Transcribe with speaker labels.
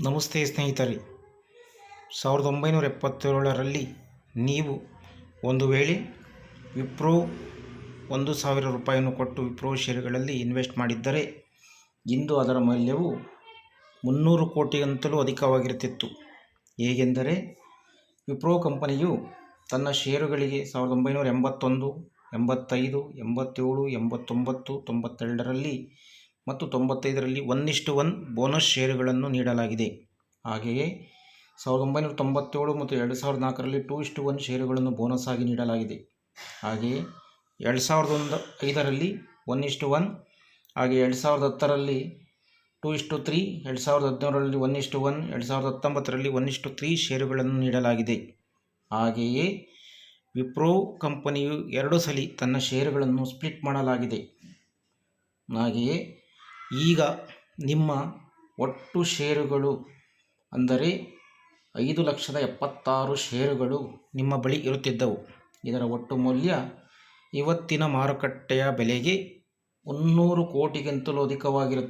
Speaker 1: ನಮಸ್ತೆ ಸ್ನೇಹಿತರೆ. ಸಾವಿರದ ಒಂಬೈನೂರ ಎಪ್ಪತ್ತೇಳರಲ್ಲಿ ನೀವು ಒಂದು ವೇಳೆ ವಿಪ್ರೋ ಒಂದು ಸಾವಿರ ರೂಪಾಯಿಯನ್ನು ಕೊಟ್ಟು ವಿಪ್ರೋ ಷೇರುಗಳಲ್ಲಿ ಇನ್ವೆಸ್ಟ್ ಮಾಡಿದ್ದರೆ, ಇಂದು ಅದರ ಮೌಲ್ಯವು ಮುನ್ನೂರು ಕೋಟಿಗಂತಲೂ ಅಧಿಕವಾಗಿರುತ್ತಿತ್ತು. ಹೇಗೆಂದರೆ, ವಿಪ್ರೋ ಕಂಪನಿಯು ತನ್ನ ಷೇರುಗಳಿಗೆ ಸಾವಿರದ ಒಂಬೈನೂರ ಎಂಬತ್ತೊಂದು, ಎಂಬತ್ತೈದು, ಎಂಬತ್ತೇಳು, ಎಂಬತ್ತೊಂಬತ್ತು, ತೊಂಬತ್ತೆರಡರಲ್ಲಿ ಮತ್ತು ತೊಂಬತ್ತೈದರಲ್ಲಿ ಒನ್ ಇಷ್ಟು ಒನ್ ಬೋನಸ್ ಷೇರುಗಳನ್ನು ನೀಡಲಾಗಿದೆ. ಹಾಗೆಯೇ ಸಾವಿರದ ಒಂಬೈನೂರ ತೊಂಬತ್ತೇಳು ಮತ್ತು ಎರಡು ಸಾವಿರದ ನಾಲ್ಕರಲ್ಲಿ ಟೂ ಇಷ್ಟು ಒನ್ ಷೇರುಗಳನ್ನು ಬೋನಸ್ ಆಗಿ ನೀಡಲಾಗಿದೆ. ಹಾಗೆಯೇ ಎರಡು ಸಾವಿರದ ಒಂದು ಐದರಲ್ಲಿ ಒನ್ ಇಷ್ಟು ಒನ್ ಹಾಗೆ ಎರಡು ಸಾವಿರದ ಹತ್ತರಲ್ಲಿ ಟೂ ಇಷ್ಟು ತ್ರೀ ಎರಡು ಸಾವಿರದ ಹದಿನೇಳರಲ್ಲಿ ಒನ್ ಇಷ್ಟು ಒನ್ ಎರಡು ಸಾವಿರದ ಹತ್ತೊಂಬತ್ತರಲ್ಲಿ ಒನ್ ಇಷ್ಟು ತ್ರೀ ಷೇರುಗಳನ್ನು ನೀಡಲಾಗಿದೆ. ಹಾಗೆಯೇ ವಿಪ್ರೋ ಕಂಪನಿಯು ಎರಡು ಸಲ ತನ್ನ ಷೇರುಗಳನ್ನು ಸ್ಪ್ಲಿಟ್ ಮಾಡಲಾಗಿದೆ. ಹಾಗೆಯೇ ಈಗ ನಿಮ್ಮ ಒಟ್ಟು ಷೇರುಗಳು ಅಂದರೆ ಐದು ಲಕ್ಷದ ಎಪ್ಪತ್ತಾರು ಷೇರುಗಳು ನಿಮ್ಮ ಬಳಿ ಇರುತ್ತಿದ್ದವು. ಇದರ ಒಟ್ಟು ಮೌಲ್ಯ ಇವತ್ತಿನ ಮಾರುಕಟ್ಟೆಯ ಬೆಲೆಗೆ ಮುನ್ನೂರು ಕೋಟಿಗಿಂತಲೂ ಅಧಿಕವಾಗಿರುತ್ತದೆ.